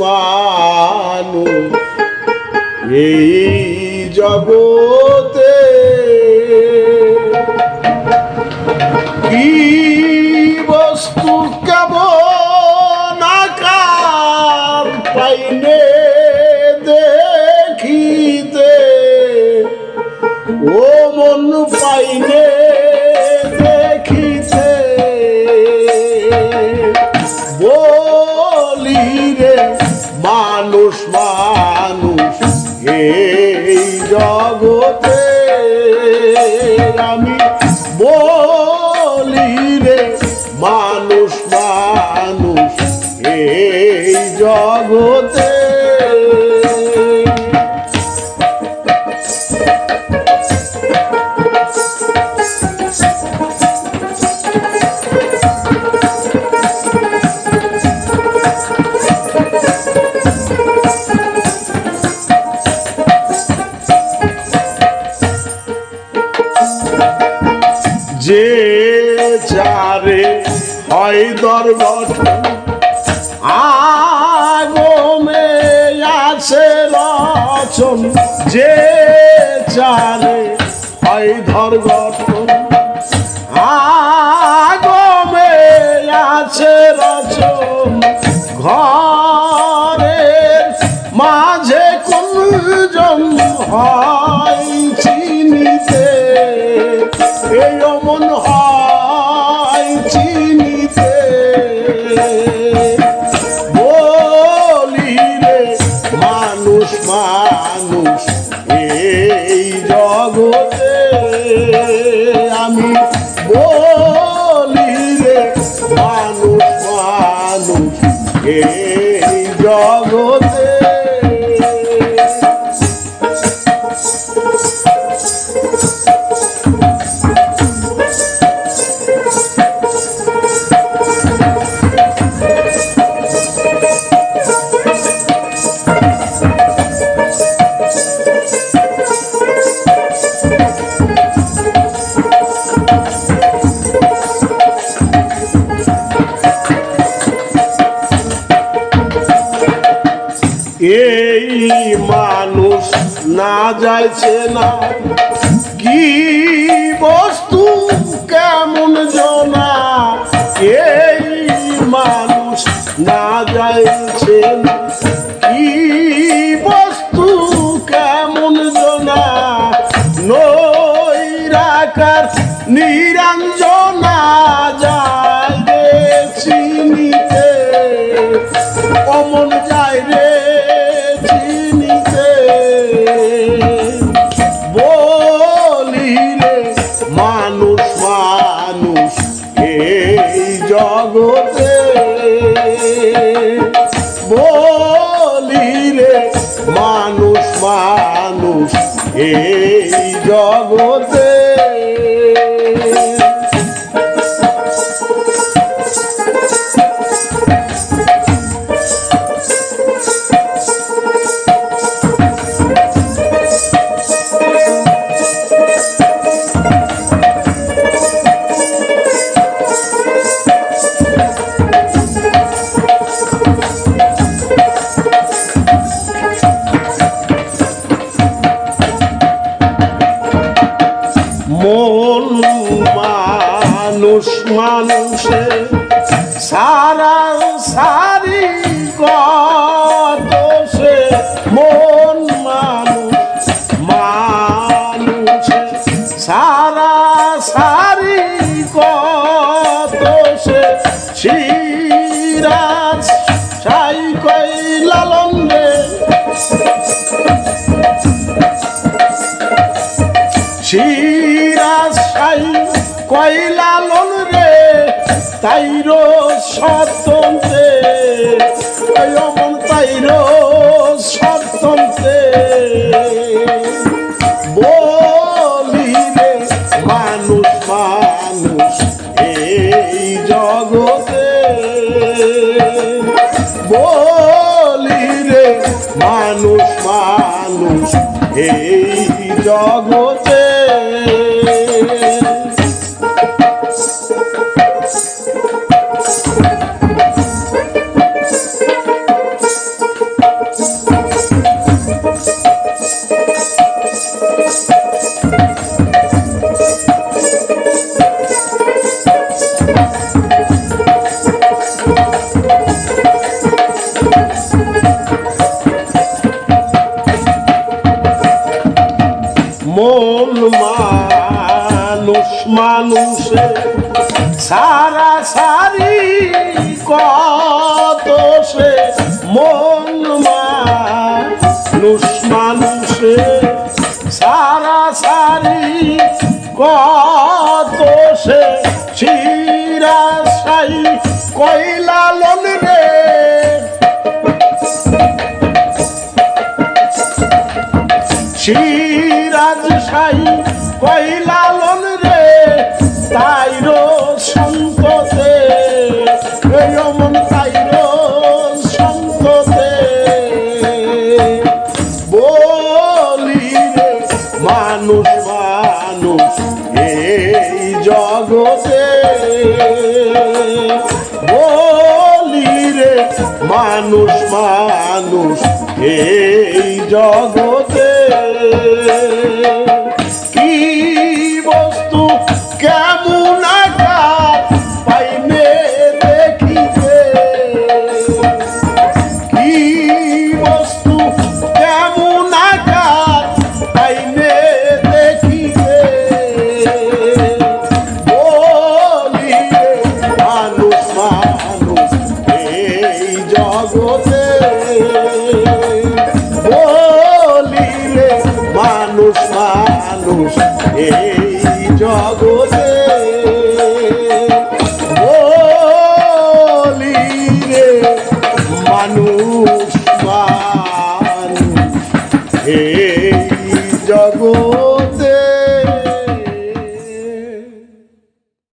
মানুষ এই জগতে কি বস্তু কেমন আকার পাইনে মানুষ মানুষ এই জগতে আমি বলি রে মানুষ মানুষ এই জগতে যে চারে হয় দরগঠন আগমে আছে রচন। যে চারে হয় ধর্গঠন আগমে আছে রচন। ঘরের মাঝে কোনজন হয় এই মানুষ, না যাইছে না। কি বস্তু কেমন জনা, এই মানুষ, না যাইছে না। কি বস্তু কেমন জনা নৈরাকার নিরঞ্জনা যায় রে চিনিতে। অমন যায় রে বলি রে মানুষ মানুষ এই জগতে মানুষে, সারা সারি সে মন মানুষ, মানুষে, সারা সারি সে সিরাজ, সাই কই লালন রে। শিরাশাই কয়লা লোন রে। তাইর সতন্তে অমন তাইর সতন্তে বলি রে মানুষ মানুষ মন মানুষ মানুষে সারা সারি কত সে মন মানুষ মানুষে সারা সারি কত সে চিরাশাই কইলা লন রে। চিরাজ সাই কইলা লন রে তাইরো সন্ত মানুষ মানুষ এই জগতে। Oh.